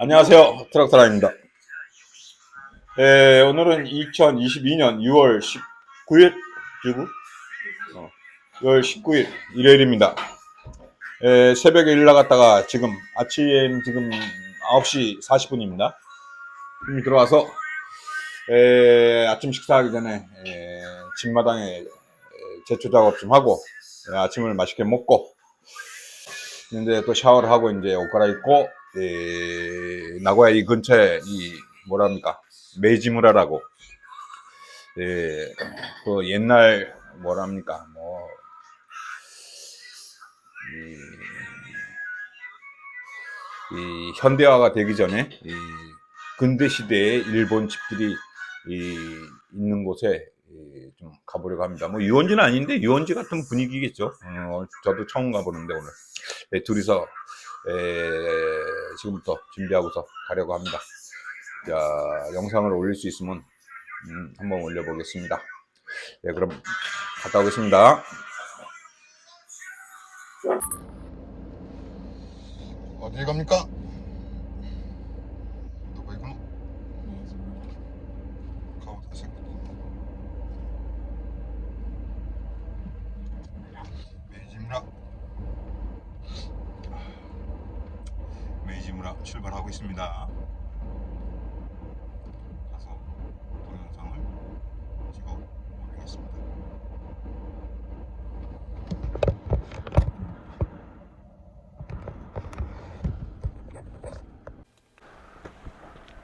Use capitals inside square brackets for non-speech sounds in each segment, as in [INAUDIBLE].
안녕하세요. 트럭트라입니다. 에, 오늘은 2022년 6월 19일, 주부? 어, 6월 19일, 일요일입니다. 에, 새벽에 일 나갔다가 지금 아침 지금 9시 40분입니다. 이미 들어와서 에, 아침 식사하기 전에 에, 집마당에 에, 제초 작업 좀 하고 에, 아침을 맛있게 먹고 이제 또 샤워를 하고 이제 옷 갈아입고 에, 나고야 이 근처에 이 뭐랍니까 메이지무라라고 예, 그 옛날 뭐랍니까 뭐 이, 이 현대화가 되기 전에 이 근대 시대의 일본 집들이 이 있는 곳에 이, 좀 가보려고 합니다. 뭐 유원지는 아닌데 유원지 같은 분위기겠죠. 어, 저도 처음 가보는데 오늘 네, 둘이서 에, 지금부터 준비하고서 가려고 합니다. 자, 영상을 올릴 수 있으면 음, 한번 올려보겠습니다. 네, 그럼 갔다 오겠습니다. 어디 갑니까? 누구 이거노? 가오 다생 메이지무라 메이지무라 출발하고 있습니다. 가서 동영상을 찍어 올리겠습니다.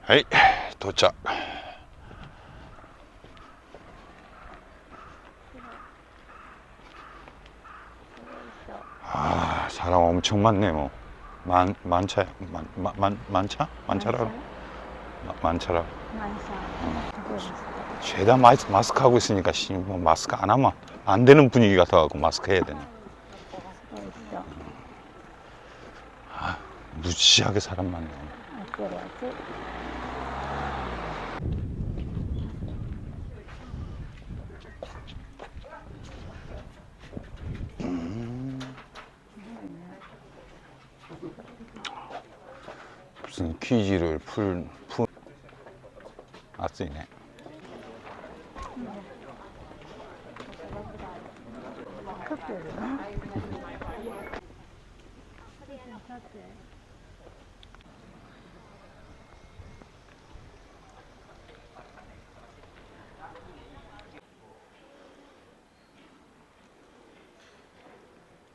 하이 도착. 아 사람 엄청 많네 뭐. 만 만차 만만 만차? 만차라 만차라 어. 죄다 마스, 마스크 하고 있으니까 씨, 뭐 마스크 안 하면 안 되는 분위기 같아가고 마스크 해야 되네. 아 무지하게 사람 많네. 무슨 퀴즈를 풀, 푸. 아, 쓰이네.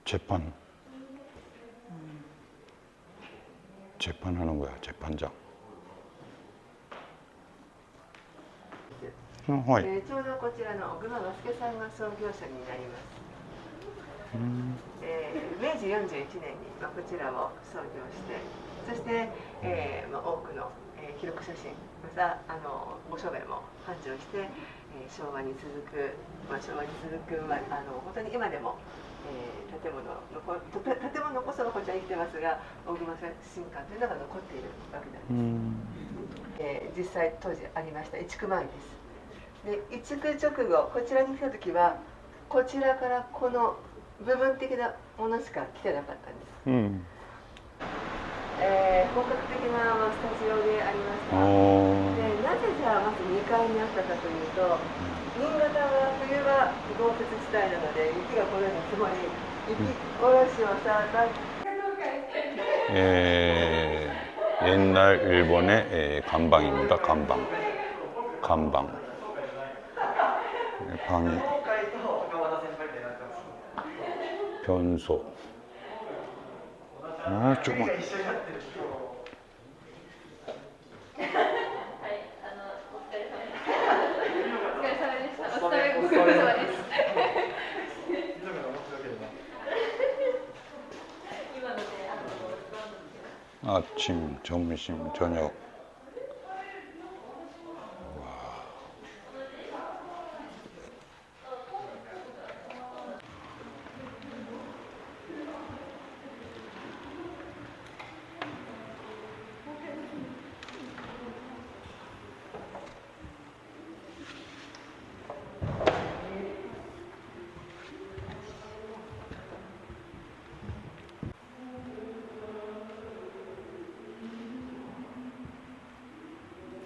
재판. 재판하는 거야, 재판장. 응, 호이. えーちょうどこちらの小熊和助さんが創業者になります、えー明治41年に、まあ、こちらを創業してそして、えーまあ、多くの、えー記録写真またあのご書面も繁盛して、えー昭和に続く、まあ、昭和に続く、まあ、あの本当に今でも、 えー、建物残建物こそのこちゃ生きてますが大熊さ、新館というのが残っているわけなんです、えー、実際当時ありました移築前ですで移築直後こちらに来た時はこちらからこの部分的なものしか来てなかったんです、うん、えー、本格的なスタジオでありました。でなぜじゃあまず2階にあったかというと新潟は冬は豪雪地帯なので雪がこのように積もり雪下ろしをさだ 예, 옛날 일본의 예, 간방입니다. 간방. 간방. 예, 방이 변소. 아, 조금. 아침, 점심, 저녁.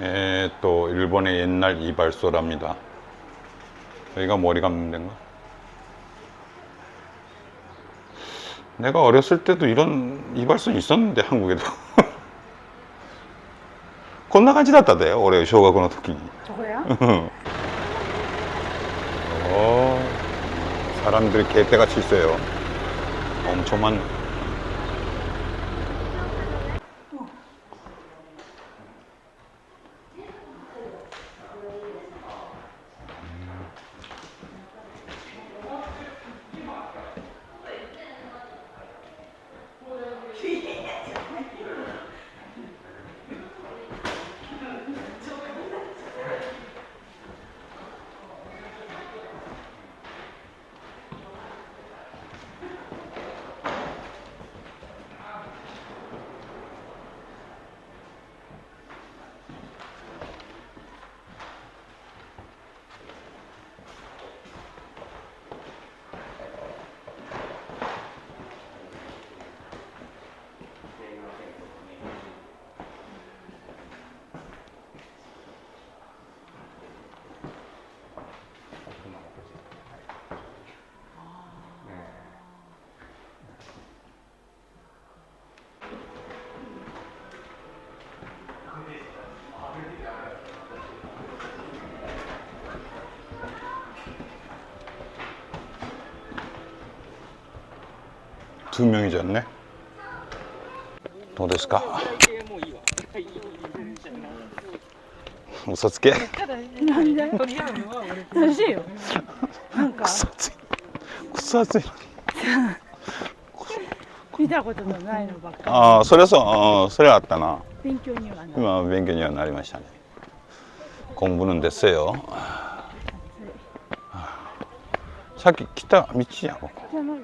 에, 또 일본의 옛날 이발소랍니다. 여기가 머리 감는 데인가? 내가 어렸을 때도 이런 이발소 있었는데 한국에도 [LAUGHS] 건나간 지 났다대요 네, 올해 쇼가 그노 토끼 저거야? [LAUGHS] 어, 사람들이 개떼같이 있어요 엄청 많네 두 명이 졌네 どうですか嘘つけなんで楽しいよなんか嘘ついくそ暑い見たことのないのばっかああそれはそううんそれはあったなり勉強にはなる今勉強にはなりましたね공부는 됐어요さっき来た道やここじゃないの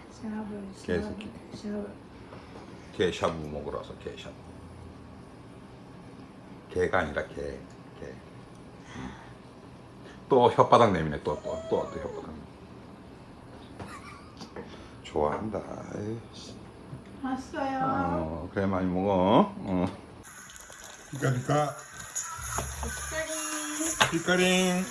개새끼. 개샤브 먹으러 와서 개샤브. 개가 아니라 개. 개. 음. 또 혓바닥 내미네. 또 또 또 또 혓바닥. [LAUGHS] 좋아한다. 맛있어요. 어, 그래 많이 먹어. 어. 그러니까 빛가링. 빛가링.